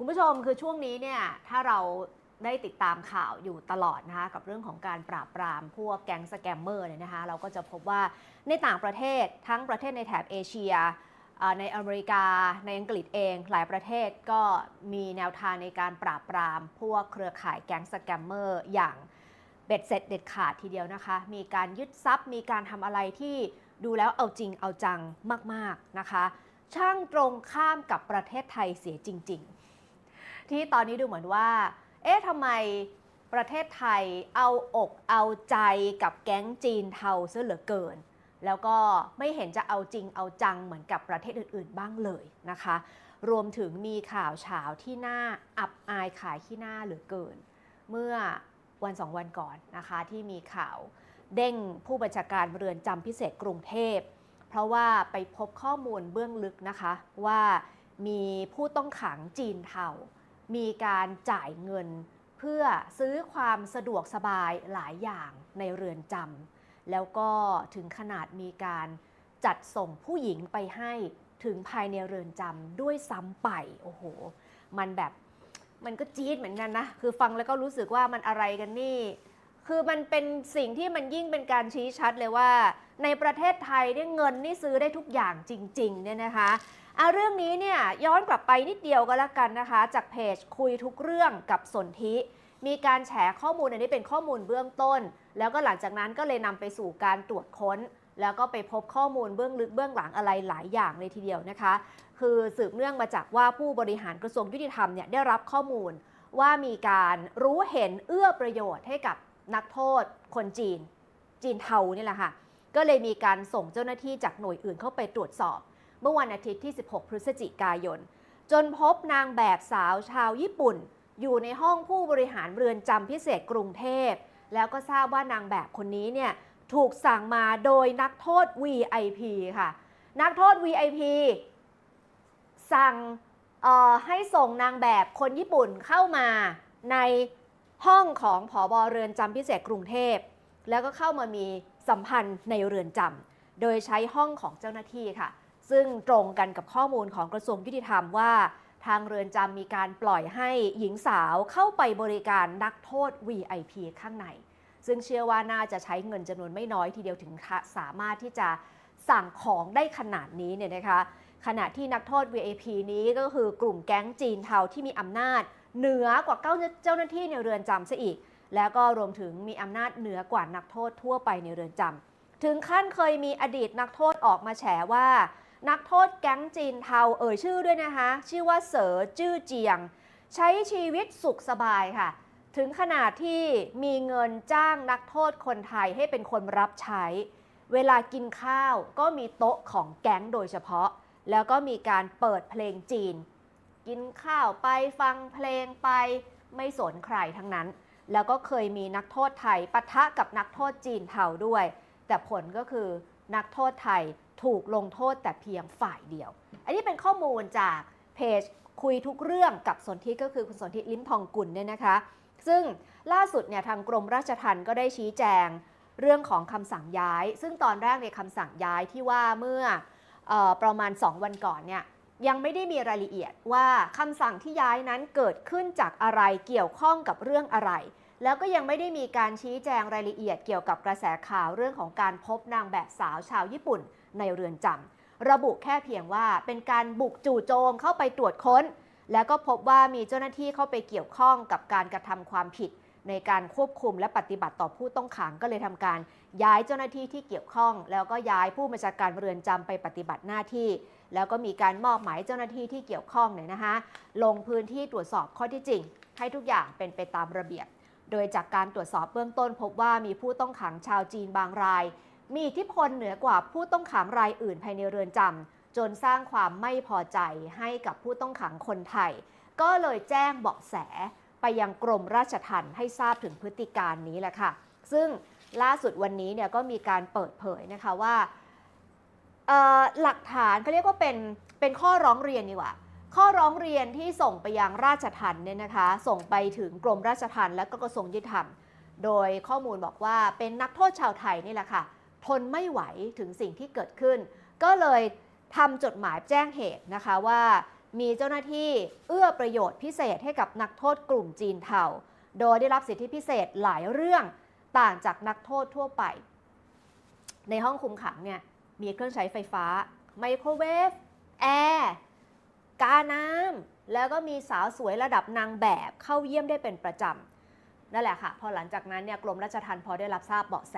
คุณผู้ชมคือช่วงนี้เนี่ยถ้าเราได้ติดตามข่าวอยู่ตลอดนะคะกับเรื่องของการปราบปรามพวกแก๊งสแกมเมอร์เนี่ยนะคะเราก็จะพบว่าในต่างประเทศทั้งประเทศในแถบเอเชียในอเมริกาในอังกฤษเอง หลายประเทศก็มีแนวทางในการปราบปราม พวกเครือข่ายแก๊งสแกมเมอร์อย่างเบ็ดเสร็จเด็ดขาดทีเดียวนะคะ มีการยึดทรัพย์ มีการทำอะไรที่ดูแล้วเอาจริงเอาจังมาก ๆ นะคะ ช่างตรงข้ามกับประเทศไทยเสียจริง ๆ ที่ตอนนี้ดูเหมือนว่า เอ๊ะทำไมประเทศไทยเอาอกเอาใจกับแก๊งจีนเทาซะเหลือเกิน แล้วก็ไม่เห็นจะเอาจริงเอาจังเหมือนกับประเทศอื่น ๆ บ้างเลยนะคะ รวมถึงมีข่าวเฉาที่น่าอับอายขายขี้หน้าเหลือเกิน เมื่อวันสองวันก่อนนะคะที่มีข่าวเด้งผู้บัญชาการเรือนจำพิเศษกรุงเทพ เพราะว่าไปพบข้อมูลเบื้องลึกนะคะว่ามีผู้ต้องขังจีนเทา มีการจ่ายเงิน เพื่อซื้อความสะดวกสบายหลายอย่างในเรือนจำแล้วก็ถึงขนาดมีการจัดส่งผู้หญิงไปให้ถึงภายในเรือนจำด้วยซ้ำไปโอ้โห มันแบบมันก็จี๊ดเหมือนกันนะ คือฟังแล้วก็รู้สึกว่ามันอะไรกันนี่ คือมันเป็นสิ่งที่มันยิ่งเป็นการชี้ชัดเลยว่า ในประเทศไทยเนี่ยเงินนี่ซื้อได้ทุกอย่างจริงๆเนี่ยนะคะ เอะเรื่องนี้เนี่ยย้อนกลับไปนิดเดียวก็แล้วกันนะคะ จากเพจคุยทุกเรื่องกับสนธิมีการแฉข้อมูลอันนี้เป็นข้อมูลเบื้องต้น แล้วก็หลังจากนั้นก็เลยนำไปสู่การตรวจค้น แล้วก็ไปพบข้อมูลเบื้องลึกเบื้องหลังอะไรหลายอย่างเลยทีเดียวนะคะ คือสืบเนื่องมาจากว่าผู้บริหารกระทรวงยุติธรรมเนี่ยได้รับข้อมูลว่ามีการรู้เห็นเอื้อประโยชน์ให้กับนักโทษคนจีน จีนเทานี่แหละค่ะก็เลยมีการส่งเจ้าหน้าที่จากหน่วยอื่นเข้าไปตรวจสอบ เมื่อวันอาทิตย์ที่ 16 พฤศจิกายน จนพบนางแบบสาวชาวญี่ปุ่น อยู่ในห้องผู้บริหารเรือนจำพิเศษกรุงเทพ แล้วก็ทราบว่านางแบบคนนี้เนี่ยถูกสั่งมาโดยนักโทษ VIP ค่ะ นักโทษ VIP สั่งให้ส่งนางแบบคนญี่ปุ่นเข้ามาในห้องของผอบอเรือนจำพิเศษกรุงเทพ แล้วก็เข้ามามีสัมพันธ์ในเรือนจำโดยใช้ห้องของเจ้าหน้าที่ค่ะ ซึ่งตรงกันกับข้อมูลของกระทรวงยุติธรรมว่า ทางเรือนจำมีการปล่อยให้หญิงสาวเข้าไปบริการนักโทษ VIP ข้างใน ซึ่งเชื่อว่าน่าจะใช้เงินจำนวนไม่น้อยทีเดียวถึงสามารถที่จะสั่งของได้ขนาดนี้เนี่ยนะคะ ขณะที่นักโทษ VIP นี้ก็คือกลุ่มแก๊งจีนเทาที่มีอำนาจ เหนือกว่าเจ้าหน้าที่ในเรือนจำซะอีก แล้วก็รวมถึงมีอำนาจเหนือกว่านักโทษทั่วไปในเรือนจำถึงขั้นเคยมีอดีตนักโทษออกมาแฉว่า นักโทษแก๊งจีนเทาเอ่ยชื่อด้วยนะคะ ชื่อว่าเสอจื้อเจียง ใช้ชีวิตสุขสบายค่ะ ถึงขนาดที่มีเงินจ้างนักโทษคนไทยให้เป็นคนรับใช้ เวลากินข้าวก็มีโต๊ะของแก๊งโดยเฉพาะ แล้วก็มีการเปิดเพลงจีน กินข้าวไปฟังเพลงไปไม่สนใครทั้งนั้น แล้วก็เคยมีนักโทษไทยปะทะกับนักโทษจีนเทาด้วย แต่ผลก็คือนักโทษไทย ถูกลงโทษแต่เพียงฝ่ายเดียว อันนี้เป็นข้อมูลจากเพจคุยทุกเรื่องกับสนธิก็คือคุณสนธิลิ้มทองกุลเนี่ยนะคะ ซึ่งล่าสุดเนี่ยทางกรมราชทัณฑ์ก็ได้ชี้แจงเรื่องของคำสั่งย้าย ซึ่งตอนแรกในคำสั่งย้ายที่ว่าเมื่อออประมาณ 2 วันก่อนเนี่ยยังไม่ได้มีรายละเอียดว่าคำสั่งที่ย้ายนั้นเกิดขึ้นจากอะไรเกี่ยวข้องกับเรื่องอะไร แล้วก็ยังไม่ได้มีการชี้แจงรายละเอียดเกี่ยวกับกระแสข่าวเรื่องของการพบนางแบบสาวชาวญี่ปุ่นในเรือนจำระบุแค่เพียงว่าเป็นการบุกจู่โจมเข้าไปตรวจค้น แล้วก็พบว่ามีเจ้าหน้าที่เข้าไปเกี่ยวข้องกับการกระทำความผิด ในการควบคุมและปฏิบัติต่อผู้ต้องขังก็เลยทำการ ย้ายเจ้าหน้าที่ที่เกี่ยวข้อง แล้วก็ย้ายผู้บัญชาการเรือนจำไปปฏิบัติหน้าที่แล้วก็มีการมอบหมายเจ้าหน้าที่ที่เกี่ยวข้องเนี่ยนะคะลงพื้นที่ตรวจสอบข้อที่จริง ให้ทุกอย่างเป็นไปตามระเบียบ โดยจากการตรวจสอบเบื้องต้นพบว่ามีผู้ต้องขังชาวจีนบางราย มีอิทธิพลเหนือกว่าผู้ต้องขังรายอื่นภายในเรือนจำจนสร้างความไม่พอใจให้กับผู้ต้องขังคนไทย ก็เลยแจ้งเบาะแสไปยังกรมราชทัณฑ์ให้ทราบถึงพฤติการนี้แหละค่ะ ซึ่งล่าสุดวันนี้เนี่ยก็มีการเปิดเผยนะคะว่าหลักฐานเขาเรียกว่าเป็นเป็นข้อร้องเรียนดีกว่า ข้อร้องเรียนที่ส่งไปยังราชทัณฑ์เนี่ยนะคะ ส่งไปถึงกรมราชทัณฑ์และก็กระทรวงยุติธรรม โดยข้อมูลบอกว่าเป็นนักโทษชาวไทยนี่แหละค่ะ ทนไม่ไหวถึงสิ่งที่เกิดขึ้น ก็เลยทำจดหมายแจ้งเหตุนะคะว่ามีเจ้าหน้าที่เอื้อประโยชน์พิเศษให้กับนักโทษกลุ่มจีนเทาโดยได้รับสิทธิพิเศษหลายเรื่องต่างจากนักโทษทั่วไป ในห้องคุมขังเนี่ยมีเครื่องใช้ไฟฟ้า ไมโครเวฟ แอร์ กาน้ำแล้วก็มีสาวสวยระดับนางแบบเข้าเยี่ยมได้เป็นประจำนั่นแหละค่ะ พอหลังจากนั้นเนี่ยกรมราชทัณฑ์พอได้รับทราบเบาะแส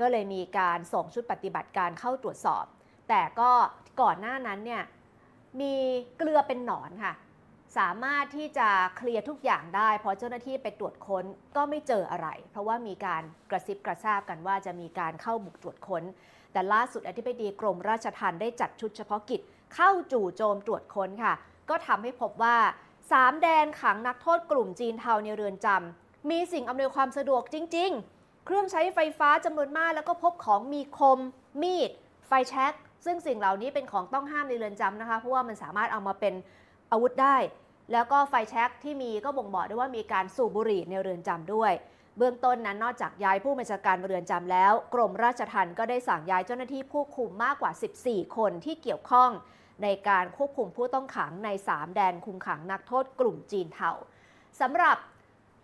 ก็เลยมีการส่งชุดปฏิบัติการเข้าตรวจสอบ แต่ก็ก่อนหน้านั้นเนี่ยมีเกลือเป็นหนอนค่ะ สามารถที่จะเคลียร์ทุกอย่างได้พอเจ้าหน้าที่ไปตรวจค้นก็ไม่เจออะไร เพราะว่ามีการกระซิบกระซาบกันว่าจะมีการเข้าบุกตรวจค้น แต่ล่าสุดอธิบดีกรมราชทัณฑ์ได้จัดชุดเฉพาะกิจ เข้าจู่โจมตรวจค้นค่ะ ก็ทำให้พบว่า 3 แดนขังนักโทษกลุ่มจีนเทาในเรือนจำมีสิ่งอำนวยความสะดวกจริง ๆ เครื่องใช้ไฟฟ้าจำนวนมากแล้วก็พบของมีคม มีด ไฟแช็กซึ่งสิ่งเหล่านี้เป็นของต้องห้ามในเรือนจำนะคะ เพราะว่ามันสามารถเอามาเป็นอาวุธได้ แล้วก็ไฟแช็กที่มีก็บ่งบอกได้ว่ามีการสูบบุหรี่ในเรือนจำด้วย เบื้องต้นนั้นนอกจากย้ายผู้บัญชาการเรือนจำแล้ว กรมราชทัณฑ์ก็ได้สั่งย้ายเจ้าหน้าที่ผู้คุมมากกว่า 14 คนที่เกี่ยวข้อง ในการควบคุมผู้ต้องขังใน 3 แดนคุมขังนักโทษกลุ่มจีนเทาสำหรับ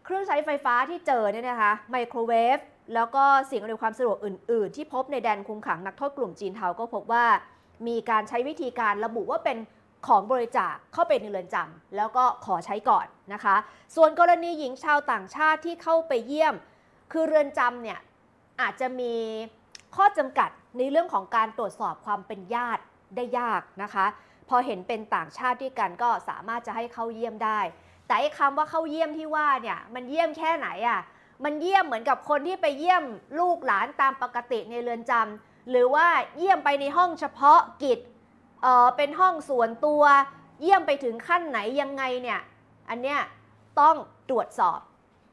เครื่องใช้ไฟฟ้าที่เจอเนี่ยนะคะไมโครเวฟแล้วก็สิ่งอำนวยความสะดวกอื่น ๆ ที่พบในแดนคุมขังนักโทษกลุ่มจีนเทาก็พบว่า มีการใช้วิธีการระบุว่าเป็น ของบริจาคเข้าไปในเรือนจำแล้วก็ขอใช้ก่อนนะคะ ส่วนกรณีหญิงชาวต่างชาติที่เข้าไปเยี่ยม คือเรือนจำเนี่ยอาจจะมีข้อจำกัดในเรื่องของการตรวจสอบความเป็นญาติได้ยากนะคะ พอเห็นเป็นต่างชาติด้วยกันก็สามารถจะให้เข้าเยี่ยมได้ แต่ไอ้คำว่าเข้าเยี่ยมที่ว่าเนี่ยมันเยี่ยมแค่ไหนอะ่ะมันเยี่ยมเหมือนกับคนที่ไปเยี่ยมลูกหลานตามปกติในเรือนจำหรือว่าเยี่ยมไปในห้องเฉพาะกิจ เออเป็นห้องส่วนตัวเยี่ยมไปถึงขั้นไหนยังไงเนี่ยอันเนี้ยต้องตรวจสอบ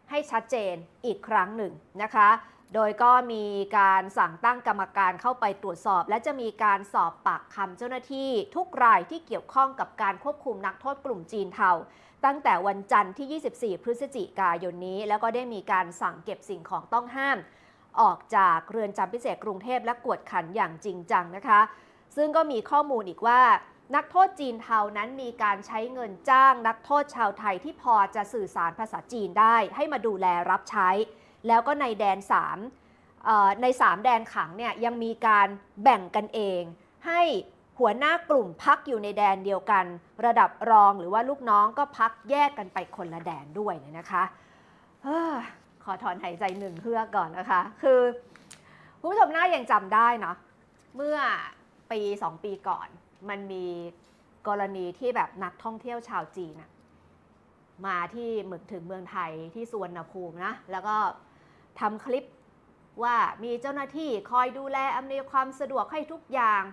ให้ชัดเจนอีกครั้งหนึ่งนะคะ โดยก็มีการสั่งตั้งกรรมการเข้าไปตรวจสอบ และจะมีการสอบปากคำเจ้าหน้าที่ทุกรายที่เกี่ยวข้องกับการควบคุมนักโทษกลุ่มจีนเทาตั้งแต่วันจันทร์ที่ 24 พฤศจิกายนนี้ แล้วก็ได้มีการสั่งเก็บสิ่งของต้องห้าม ออกจากเรือนจำพิเศษกรุงเทพและกวดขันอย่างจริงจังนะคะ ซึ่งก็มีข้อมูลอีกว่า นักโทษจีนเทานั้นมีการใช้เงินจ้าง นักโทษชาวไทยที่พอจะสื่อสารภาษาจีนได้ ให้มาดูแลรับใช้ แล้วก็ในแดน 3 ใน 3 แดนขังเนี่ยยังมีการแบ่งกันเอง ให้หัวหน้ากลุ่มพักอยู่ในแดนเดียวกัน ระดับรองหรือว่าลูกน้องก็พักแยกกันไปคนละแดนด้วยเนยนะคะอขอถอนหายใจหนึ่งเพื่อกก่อนนะคะ คือคุณผู้ชมน่ายังจำได้เนาะเมื่อ ปี 2 ปีก่อน มันมีกรณีที่แบบนักท่องเที่ยวชาวจีนอะมาที่เหมืองถึงเมืองไทยที่สุวรรณภูมินะ แล้วก็ทำคลิปว่ามีเจ้าหน้าที่คอยดูแลอำนวยความสะดวกให้ทุกอย่าง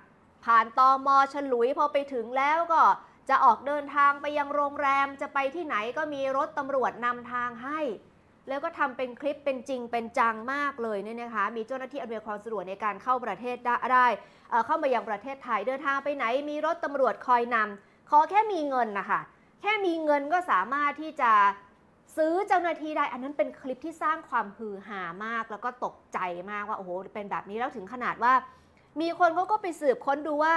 ผ่านตอมอฉลุยพอไปถึงแล้วก็จะออกเดินทางไปยังโรงแรมจะไปที่ไหนก็มีรถตำรวจนำทางให้ แล้วก็ทำเป็นคลิปเป็นจริงเป็นจังมากเลยเนี่ยนะคะ มีเจ้าหน้าที่อำนวยความสะดวกในการเข้าประเทศได้เข้ามายังประเทศไทยเดินทางไปไหน มีรถตำรวจคอยนำขอแค่มีเงินนะคะแค่มีเงินก็สามารถที่จะซื้อเจ้าหน้าที่ได้ อันนั้นเป็นคลิปที่สร้างความฮือฮามาก แล้วก็ตกใจมากว่าโอ้โหเป็นแบบนี้แล้วถึงขนาดว่า มีคนเขาก็ไปสืบค้นดูว่า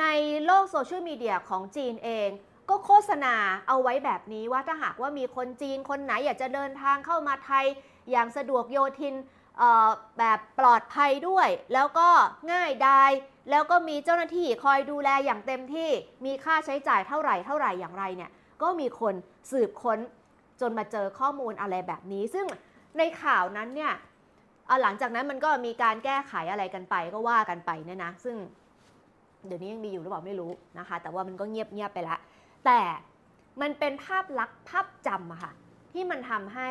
ในโลกโซเชียลมีเดียของจีนเอง ก็โฆษณาเอาไว้แบบนี้ว่าถ้าหากว่ามีคนจีนคนไหนอยากจะเดินทางเข้ามาไทย อย่างสะดวกโยทินแบบปลอดภัยด้วย แล้วก็ง่ายดายแล้วก็มีเจ้าหน้าที่คอยดูแลอย่างเต็มที่มีค่าใช้จ่ายเท่าไหร่เท่าไหร่อย่างไรเนี่ยก็มีคนสืบค้นจนมาเจอข้อมูลอะไรแบบนี้ ซึ่งในข่าวนั้นเนี่ยหลังจากนั้นมันก็มีการแก้ไขอะไรกันไปก็ว่ากันไปเนี่ยนะซึ่งเดี๋ยวนี้ยังมีอยู่หรือเปล่าไม่รู้นะคะ แต่ว่ามันก็เงียบเงียบไปละ แต่มันเป็นภาพลักษณ์ภาพจำอะค่ะที่มันทำให้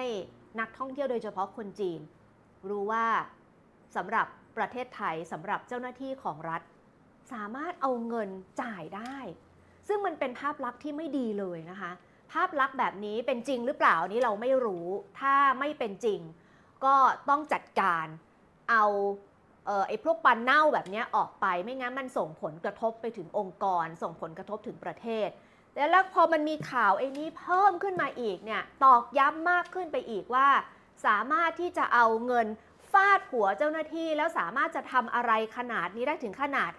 นักท่องเที่ยวโดยเฉพาะคนจีน รู้ว่าสำหรับประเทศไทยสำหรับเจ้าหน้าที่ของรัฐ สามารถเอาเงินจ่ายได้ ซึ่งมันเป็นภาพลักษณ์ที่ไม่ดีเลยนะคะ ภาพลักษณ์แบบนี้เป็นจริงหรือเปล่านี้เราไม่รู้ ถ้าไม่เป็นจริง ก็ต้องจัดการเอาเออไอ้พวกปันเน่าแบบนี้ออกไปไม่งั้นมันส่งผลกระทบไปถึงองค์กร ส่งผลกระทบถึงประเทศ แล้วพอมันมีข่าวไอ้นี้เพิ่มขึ้นมาอีกเนี่ยตอกย้ำมากขึ้นไปอีกว่า สามารถที่จะเอาเงินฟาดหัวเจ้าหน้าที่ แล้วสามารถจะทำอะไรขนาดนี้ได้ถึงขนาด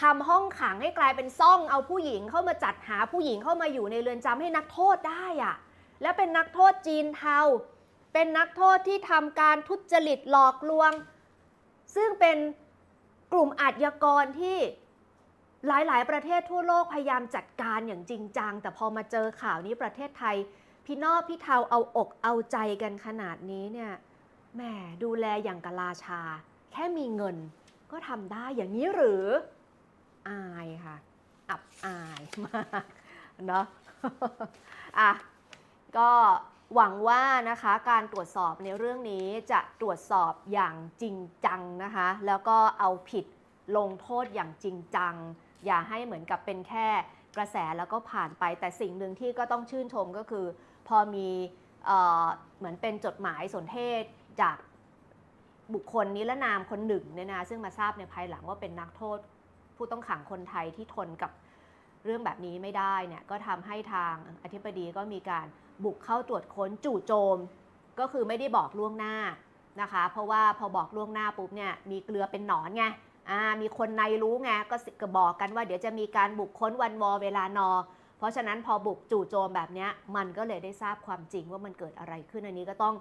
ทำห้องขังให้กลายเป็นซ่องเอาผู้หญิงเข้ามาจัดหาผู้หญิงเข้ามาอยู่ในเรือนจำให้นักโทษได้อะแล้วเป็นนักโทษจีนเทาเป็นนักโทษที่ทำการทุจริตหลอกลวง ซึ่งเป็นกลุ่มอาชญากรที่ หลายๆ ประเทศทั่วโลกพยายามจัดการอย่างจริงจัง แต่พอมาเจอข่าวนี้ประเทศไทย พี่นอพี่เทาเอาอกเอาใจกันขนาดนี้เนี่ยแหมดูแลอย่างกะลาชา แค่มีเงินก็ทำได้อย่างนี้หรืออายค่ะ อับอายมากเนาะอะก็หวังว่านะคะการตรวจสอบในเรื่องนี้จะตรวจสอบอย่างจริงจังนะคะ แล้วก็เอาผิดลงโทษอย่างจริงจัง อย่าให้เหมือนกับเป็นแค่กระแสแล้วก็ผ่านไป แต่สิ่งหนึ่งที่ก็ต้องชื่นชมก็คือ พอมีเออเหมือนเป็นจดหมายสนเทศจากบุคคลนิรนามคนหนึ่งเนี่ยนะซึ่งมาทราบในภายหลังว่าเป็นนักโทษ ผู้ต้องขังคนไทยที่ทนกับเรื่องแบบนี้ไม่ได้เนี่ยก็ทำให้ทางอธิบดีก็มีการบุกเข้าตรวจค้นจู่โจม ก็คือไม่ได้บอกล่วงหน้านะคะ เพราะว่าพอบอกล่วงหน้าปุ๊บเนี่ยมีเกลือเป็นหนอนไง มีคนในรู้ไงก็ก็บอกกันว่าเดี๋ยวจะมีการบุกค้นวันวอเวลานอ เพราะฉะนั้นพอบุกจู่โจมแบบนี้มันก็เลยได้ทราบความจริงว่ามันเกิดอะไรขึ้นอันนี้ก็ต้อง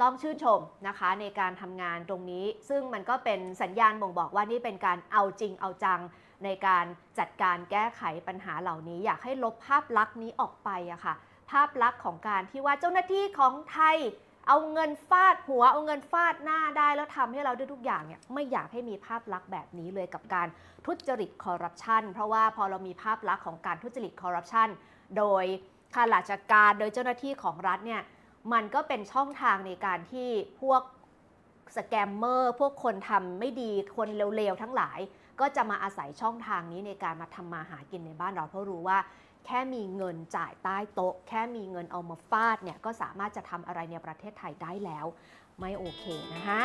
ต้องชื่นชมนะคะในการทำงานตรงนี้ ซึ่งมันก็เป็นสัญญาณบ่งบอกว่านี่เป็นการเอาจริงเอาจัง ในการจัดการแก้ไขปัญหาเหล่านี้ อยากให้ลบภาพลักษณ์นี้ออกไปอะค่ะ ภาพลักษณ์ของการที่ว่าเจ้าหน้าที่ของไทย เอาเงินฟาดหัว เอาเงินฟาดหน้าได้แล้วทำให้เราได้ทุกอย่างเนี่ยไม่อยากให้มีภาพลักษณ์แบบนี้เลยกับการทุจริตคอร์รัปชันเพราะว่าพอเรามีภาพลักษณ์ของการทุจริตคอร์รัปชันโดยข้าราชการโดยเจ้าหน้าที่ของรัฐเนี่ยมันก็เป็นช่องทางในการที่พวกสแกมเมอร์พวกคนทำไม่ดีคนเร็วๆทั้งหลาย ก็จะมาอาศัยช่องทางนี้ในการมาทำมาหากินในบ้านเราเพราะรู้ว่า แค่มีเงินจ่ายใต้โต๊ะ แค่มีเงินเอามาฟาดเนี่ยก็สามารถจะทำอะไรในประเทศไทยได้แล้ว ไม่โอเคนะคะ